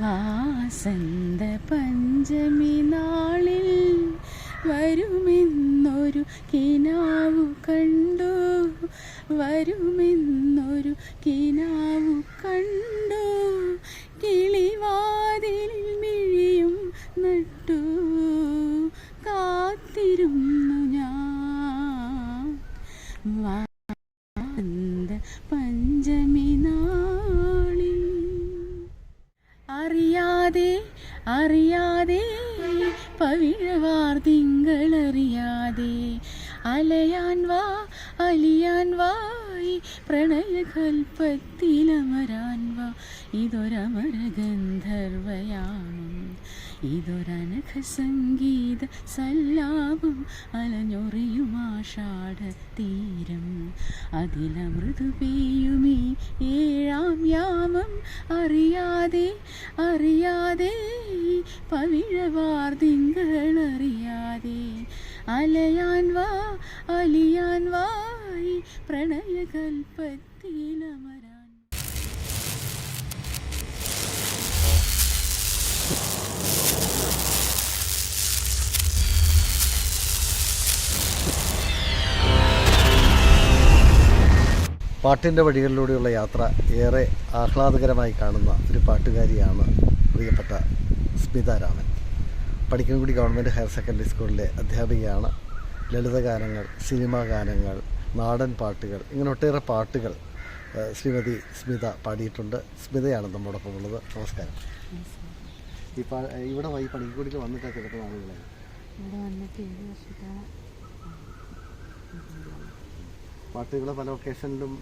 വാസന്ത പഞ്ചമി നാളിൽ വരുമെന്നൊരു കിനാവു കണ്ടു. വരുമെന്നൊരു കിനാവു കണ്ടു. കിളിവാതിലിൽ മിഴിയും നട്ടു. കാത്തിരുന്നു ഞാൻ. അറിയാതെ പവിഴവാർ തിങ്കളറിയാതെ അലയാൻ വാ അലിയാൻ വായി പ്രണയകൽപ്പത്തിലമരാൻ വാ ഇതൊരമര ഗന്ധർവയാമം ഇതൊരനഘ സംഗീത സല്ലാപം അലഞ്ഞൊറിയുമാഷാട തീരം അതിലമൃതു പെയ്യുമീ ഏഴാം യാമം. അറിയാതെ അറിയാതെ പവിഴവാർ തിങ്കളറിയാതെ അലയാൻ വാ അലിയാൻ വായി പ്രണയകൽപ്പത്തിലമരാൻ പാട്ടിന്റെ വഴികളിലൂടെയുള്ള യാത്ര ഏറെ ആഹ്ലാദകരമായി കാണുന്ന ഒരു പാട്ടുകാരിയാണ് പ്രിയപ്പെട്ട Smitha Raman Padikkankudi government higher secondary സ്കൂളിലെ അധ്യാപികയാണ്. ലളിതഗാനങ്ങൾ സിനിമാ ഗാനങ്ങൾ നാടൻ പാട്ടുകൾ ഇങ്ങനെ ഒട്ടേറെ പാട്ടുകൾ ശ്രീമതി സ്മിത പാടിയിട്ടുണ്ട്. സ്മിതയാണ് നമ്മോടൊപ്പം ഉള്ളത്. നമസ്കാരം. ഈ പാ ഇവിടെ വൈ പണിക്കുടിക്ക് വന്നിട്ടൊക്കെ എത്ര നാളുകളായി? ഇവിടെ വന്നിട്ട് ഏഴ് പാട്ടുകൾ പല ഒക്കേഷനിലും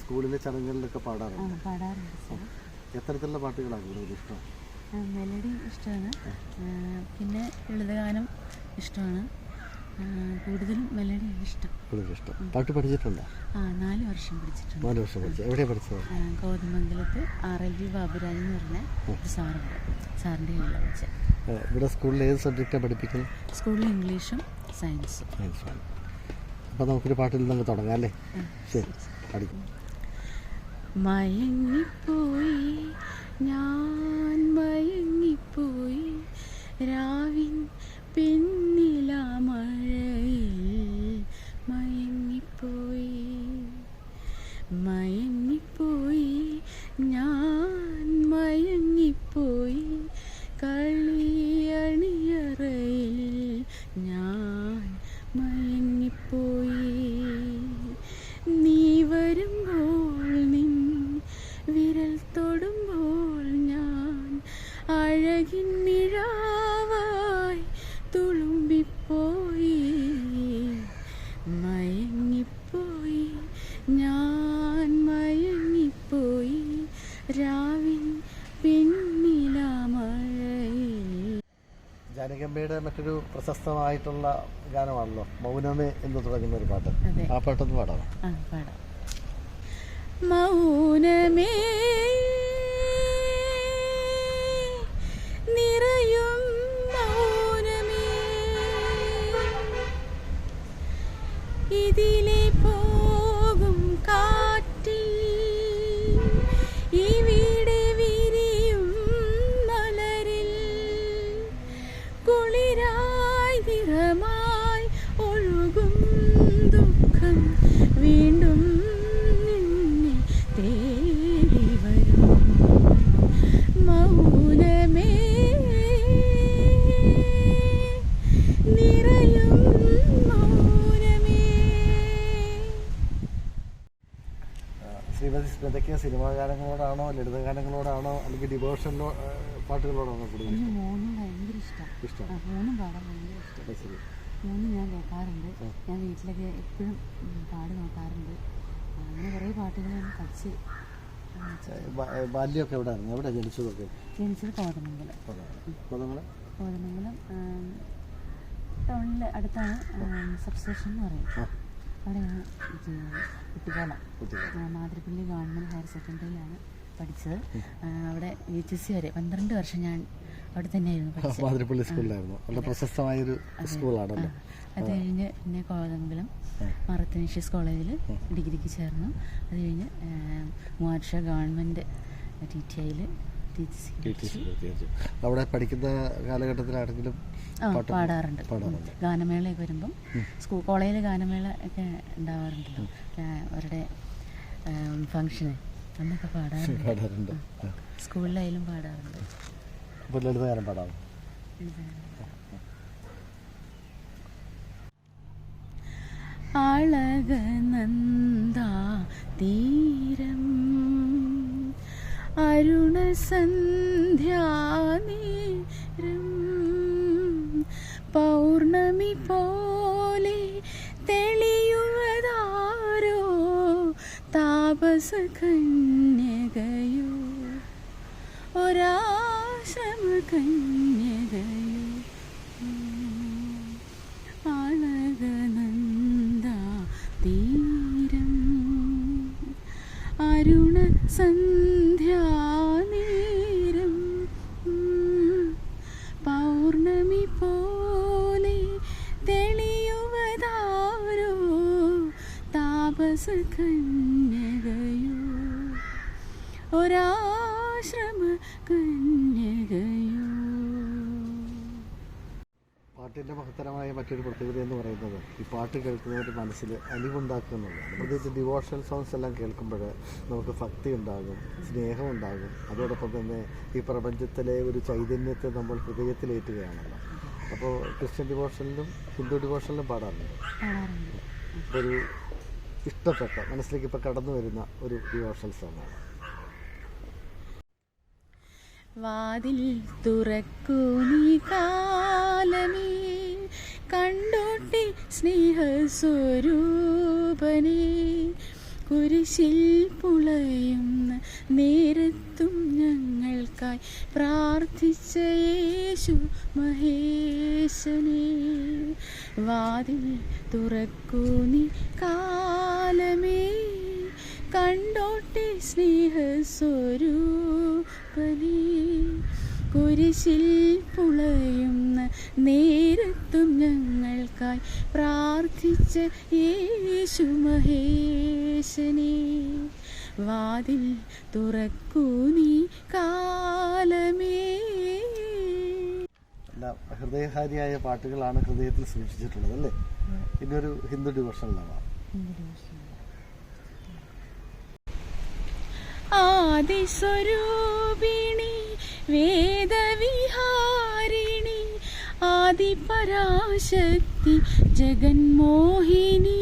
സ്കൂളിലെ ചടങ്ങുകളിലൊക്കെ പാടാറുണ്ട്. പാടാറുണ്ട് എത്തരത്തിലുള്ള പാട്ടുകളാണ് കൂടുതൽ ഇഷ്ടം മെലഡി ഇഷ്ടമാണ്. പിന്നെ ലളിതഗാനം ഇഷ്ടമാണ്. കൂടുതലും മെലഡി ഇഷ്ടം. കൂടുതൽ ഇഷ്ടം. പാട്ട് പഠിച്ചിട്ടുണ്ട്? ആ നാല് വർഷം പഠിച്ചിട്ടുണ്ട്. നാല് വർഷം പഠിച്ചു. എവിടെയാണ് പഠിച്ചത്? കോതമംഗലത്ത് ആർ എൽ വി ബാബുരാജ് എന്ന് പറഞ്ഞ ഒരു സാറുണ്ട്. സാറിന്റെ കയ്യിലാണ് പഠിച്ചത് ഇവിടെ സ്കൂളിൽ ഏത് സബ്ജക്റ്റാണ് പഠിപ്പിക്കുന്നത് സ്കൂളിൽ ഇംഗ്ലീഷും സയൻസും. അപ്പം അപ്പോൾ നമുക്കൊരു പാട്ടിൽ നിന്ന് തുടങ്ങാം അല്ലേ? ശരി. പഠിക്കും. മയങ്ങിപ്പോയി ഞാൻ രാവിൻ പിന്നില മയങ്ങിപ്പോയി ഞാൻ മയങ്ങിപ്പോയി. രാവിൻ പിന്നില ജാനകമ്പയുടെ മറ്റൊരു പ്രശസ്തമായിട്ടുള്ള ഗാനമാണല്ലോ മൗനമേ എന്ന് തുടങ്ങുന്ന ഒരു പാട്ട്. ആ പാട്ടൊന്ന് പാടാം പാടാം. മൗനമേ കുളിരായി നിറമായി ഒഴുകും ദുഃഖം ശ്രീമതി സ്മിതയ്ക്ക് സിനിമാ ഗാനങ്ങളോടാണോ ലളിത ഗാനങ്ങളോടാണോ അല്ലെങ്കിൽ ഡിവോഷനിലോ പാട്ടുകളോടാണോ കൂടുതൽ മൂന്നും ഭയങ്കര ഇഷ്ടം. ആ, മൂന്നും പാടാൻ ഭയങ്കര ഇഷ്ടം. മൂന്നും ഞാൻ കേൾക്കാറുണ്ട്. ഞാൻ വീട്ടിലൊക്കെ എപ്പോഴും പാടി നോക്കാറുണ്ട്. അങ്ങനെ കുറേ പാട്ടുകൾ ഞാൻ പഠിച്ച് ബാല്യമൊക്കെ എവിടെയായിരുന്നു? എവിടെ ജനിച്ചതൊക്കെ? ജനിച്ചത് കോതമംഗലം. കോതമംഗലം. ടൗണിൽ അടുത്താണ് സബ്സ്റ്റേഷൻ എന്ന് പറയും ആ. അവിടെയാണ് കുട്ടിക്കാലം മാതൃപ്പള്ളി ഗവൺമെന്റ് ഹയർ സെക്കൻഡറിയിലാണ് പഠിച്ചത്. അവിടെ എച്ച് എസ് സി വരെ പന്ത്രണ്ട് വർഷം ഞാൻ അവിടെ തന്നെയായിരുന്നു മാതിരപ്പള്ളി സ്കൂളിലായിരുന്നു. വളരെ പ്രശസ്തമായൊരു സ്കൂളാണല്ലോ? അത് കഴിഞ്ഞ് പിന്നെ കോതമംഗലം മറത്തനീഷ്യസ് കോളേജിൽ ഡിഗ്രിക്ക് ചേർന്നു. അത് കഴിഞ്ഞ് മൂവാറ്റുപുഴ ഗവൺമെന്റ് ടി ടി ഐയിൽ അവിടെ പഠിക്കുന്ന കാലഘട്ടത്തിലാണെങ്കിലും പാട്ട് പാടാറുണ്ട്. പാടാറുണ്ട്. ഗാനമേളയൊക്കെ വരുമ്പം സ്കൂൾ കോളേജിൽ ഗാനമേള ഒക്കെ ഉണ്ടാവാറുണ്ടല്ലോ. അവരുടെ ഫങ്ഷന് അന്നൊക്കെ പാടാറുണ്ട്. പാടാറുണ്ട്. സ്കൂളിലായാലും പാടാറുണ്ട്. ലളിതഗാനം പാടാം. അളകനന്ദാ തീരം അരുണസന്ധ്യാനേരം പൗർണമി പോലെ തെളിയുവതാരോ താപസ കന്യകയോ ഒരാശ്രമ കന്യകയോ അളകനന്ദ തീരം അരുണ സന്ധ്യാനേരം പൗർണമി പോലെ തെളിയുവതാരോ താപസ പാട്ടിന്റെ മഹത്തരമായ മറ്റൊരു പ്രത്യേകത എന്ന് പറയുന്നത് ഈ പാട്ട് കേൾക്കുന്നവരുടെ മനസ്സിൽ അലിവുണ്ടാക്കുക എന്നുള്ളതാണ്. പ്രത്യേകിച്ച് ഡിവോഷണൽ സോങ്സ് എല്ലാം കേൾക്കുമ്പോൾ നമുക്ക് ഭക്തി ഉണ്ടാകും സ്നേഹം ഉണ്ടാകും. അതോടൊപ്പം തന്നെ ഈ പ്രപഞ്ചത്തിലെ ഒരു ചൈതന്യത്തെ നമ്മൾ ഹൃദയത്തിലേറ്റുകയാണല്ലോ. അപ്പോൾ ക്രിസ്ത്യൻ ഡിവോഷനിലും ഹിന്ദു ഡിവോഷനിലും പാടാറുണ്ട്. പാടാറുണ്ട്. ഒരു ഇഷ്ടപ്പെട്ട മനസ്സിലേക്ക് ഇപ്പോൾ കടന്നു വരുന്ന ഒരു ഡിവോഷണൽ ആണ്. വാതിൽ തുറക്കൂ നീ കാലമേ. കണ്ടോട്ടെ സ്നേഹസ്വരൂപനെ. കുരിശിൽ പുളയുന്ന നേരത്തും ഞങ്ങൾക്കായി പ്രാർത്ഥിച്ച യേശു മഹേശനെ. വാതിൽ തുറക്കൂ നീ കാലമേ. കണ്ടോട്ടെ സ്നേഹസ്വരൂപനെ. കുരിശിൽ പുളയുന്ന നേരത്തും ഞങ്ങൾക്കായി പ്രാർത്ഥിച്ച യേശു മഹേശനെ. വാതിൽ തുറക്കൂ നീ കാലമേ. ഹൃദയഹാരിയായ പാട്ടുകളാണ് ഹൃദയത്തിൽ സൂക്ഷിച്ചിട്ടുള്ളത് അല്ലേ? ഇന്നൊരു ഹിന്ദു ഡിവോഷനിലാണ്. ആദിസ്വരൂപിണി വേദവിഹാരിണി ആദിപരാശക്തി ജഗന്മോഹിനി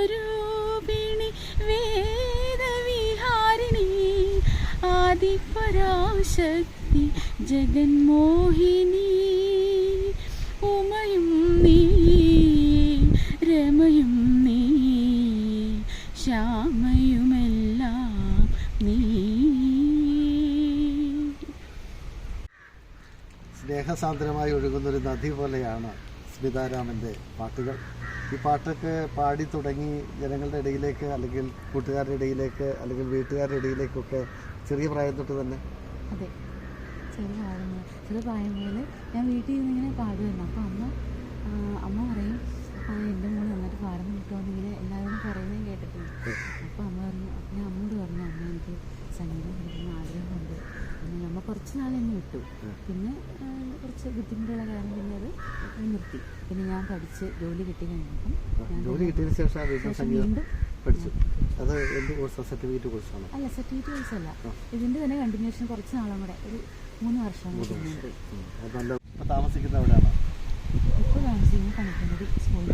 ആദിസ്വരൂപിണി വേദവിഹാരിണി ആദിപരാശക്തി ജഗന്മോഹിനി ഉമയും നീ രമയും നീ ശ്യാമയുമെല്ലാം സ്നേഹസാന്ദ്രമായി ഒഴുകുന്നൊരു നദി പോലെയാണ് സ്മിതാരാമന്റെ പാട്ടുകൾ. ഈ പാട്ടൊക്കെ പാടി തുടങ്ങി ജനങ്ങളുടെ ഇടയിലേക്ക് അല്ലെങ്കിൽ കൂട്ടുകാരുടെ ഇടയിലേക്ക് അല്ലെങ്കിൽ വീട്ടുകാരുടെ ഇടയിലേക്കൊക്കെ ചെറിയ പ്രായം തൊട്ട് തന്നെ. അതെ. ചെറു പ്രായം ചെറു പ്രായം മുതൽ ഞാൻ വീട്ടിൽ നിന്ന് ഇങ്ങനെ പാടുമായിരുന്നു. അപ്പോൾ അമ്മ അമ്മ പറയും എന്റെ മോൾ നന്നായിട്ട് പാടുന്നു കിട്ടുമെന്ന് ഇങ്ങനെ എല്ലാവരും പറയുന്നതും കേട്ടിട്ടുണ്ട് അപ്പോൾ അമ്മ പറഞ്ഞു അപ്പോൾ ഞാൻ അമ്മയോട് പറഞ്ഞു അമ്മ എനിക്ക് സംഗീതം പഠിക്കുന്ന ആഗ്രഹമുണ്ട് പിന്നെ അമ്മ കുറച്ച് നാൾ എന്നെ വിട്ടു. പിന്നെ കുറച്ച് ബുദ്ധിമുട്ടുള്ള കാരണം പിന്നെ അത് നിർത്തി. പിന്നെ ഞാൻ പഠിച്ച് ജോലി കിട്ടി കഴിഞ്ഞപ്പം ജോലി കിട്ടിയതിന് ശേഷം വീണ്ടും പഠിച്ചു. അത് എന്ത് കോഴ്സാണ് സർട്ടിഫിക്കറ്റ് കോഴ്സാണ്? അല്ല സർട്ടിഫിക്കറ്റ് കോഴ്സ് അല്ല ഇതിന്റെ തന്നെ കണ്ടിന്യൂഷൻ കുറച്ച് നാളും കൂടെ. ഒരു മൂന്ന് വർഷം താമസിക്കുന്ന എവിടെയാണ്? ഇപ്പോൾ താമസിക്കുന്നത് പണിക്കുന്നത് സ്കൂളിൽ.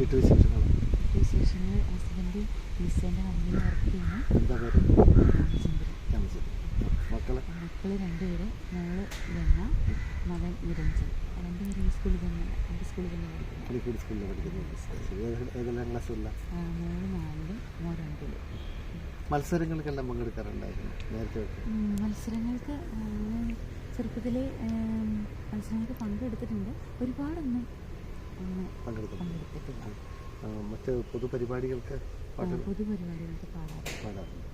വീട്ടുവിശേഷങ്ങൾ വിശേഷങ്ങൾ ഹസ്ബൻഡ് ഈസ്റ്റേന്റെ കമ്പനിയിൽ വർക്ക് ചെയ്യുന്നു. എന്താ മക്കൾ രണ്ടുപേരും മക്കൾ മോൾ ഗംഗ മകൻ നിരഞ്ജൻ. രണ്ടുപേരും ഈ സ്കൂളിൽ തന്നെ എന്റെ സ്കൂളിൽ തന്നെ പഠിക്കുന്നു സ്കൂളിൽ പഠിക്കുന്നു മോൾ നാലിലും മോൾ രണ്ടിലും. മത്സരങ്ങൾക്കെല്ലാം പങ്കെടുക്കാറുണ്ടായിരുന്നു നേരത്തെ മത്സരങ്ങൾക്ക് ചെറുപ്പത്തിലെ മത്സരങ്ങൾക്ക് പങ്കെടുത്തിട്ടുണ്ട്. ഒരുപാടൊന്നും പങ്കെടുത്തിട്ടില്ല. മറ്റ് പൊതുപരിപാടികൾക്ക് പൊതുപരിപാടികൾക്ക് പാടാറ് പാടാറുണ്ട്.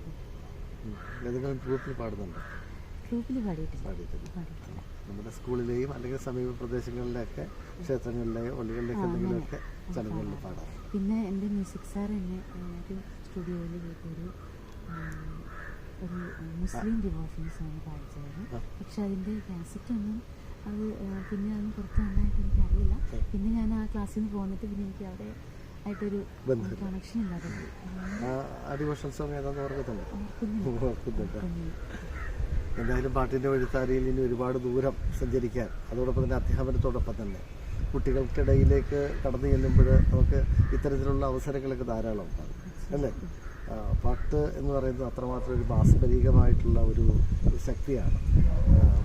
ഏതെങ്കിലും ഗ്രൂപ്പിൽ പാടുന്നുണ്ട്? ഗ്രൂപ്പിൽ പാടിയിട്ടില്ല. നമ്മുടെ സ്കൂളിലെയും അല്ലെങ്കിൽ സമീപ പ്രദേശങ്ങളിലൊക്കെ ക്ഷേത്രങ്ങളിലെയോ പള്ളികളിലേക്ക് എന്തെങ്കിലുമൊക്കെ ചടങ്ങുകളിൽ പാടാം പിന്നെ എന്റെ മ്യൂസിക് സാർ എന്നെ ഒരു സ്റ്റുഡിയോയിൽ ഒരു ഒരു മുസ്ലിം ഡിവോഷൻസ് സോങ് പാടിച്ചായിരുന്നു. പക്ഷെ അതിന്റെ കാസറ്റ് ഒന്നും അത് പിന്നെ അതൊന്നും പുറത്ത് നന്നായിട്ട് എനിക്കറിയില്ല. പിന്നെ ഞാൻ ആ ക്ലാസ്സിൽ നിന്ന് പോന്നിട്ട് പിന്നെ എനിക്ക് അവിടെ ആയിട്ടൊരു. കണക്ഷൻ ഉണ്ടായിരുന്നു ആ സോങ് ഓർക്കുന്നുണ്ട്? ഓർക്കുന്നില്ല. എന്തായാലും പാട്ടിന്റെ വഴിത്താരയിൽ ഇനി ഒരുപാട് ദൂരം സഞ്ചരിക്കാൻ അതോടൊപ്പം തന്നെ അധ്യാപനത്തോടൊപ്പം തന്നെ കുട്ടികൾക്കിടയിലേക്ക് കടന്നു ചെല്ലുമ്പോൾ നമുക്ക് ഇത്തരത്തിലുള്ള അവസരങ്ങളൊക്കെ ധാരാളം ഉണ്ടാകും അല്ലേ? പാട്ട് എന്ന് പറയുന്നത് അത്രമാത്രം ഒരു മാസ്മരികമായിട്ടുള്ള ഒരു ശക്തിയാണ്.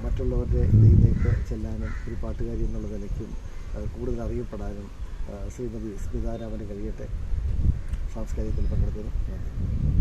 മറ്റുള്ളവരുടെ ഇടയിലേക്ക് ചെല്ലാനും ഒരു പാട്ടുകാരി എന്നുള്ള നിലയ്ക്കും കൂടുതൽ അറിയപ്പെടാനും ശ്രീമതി സ്മിതാരാമന് കഴിയട്ടെ. സാംസ്കാരികത്തിൽ പങ്കെടുത്തതിന് നന്ദി.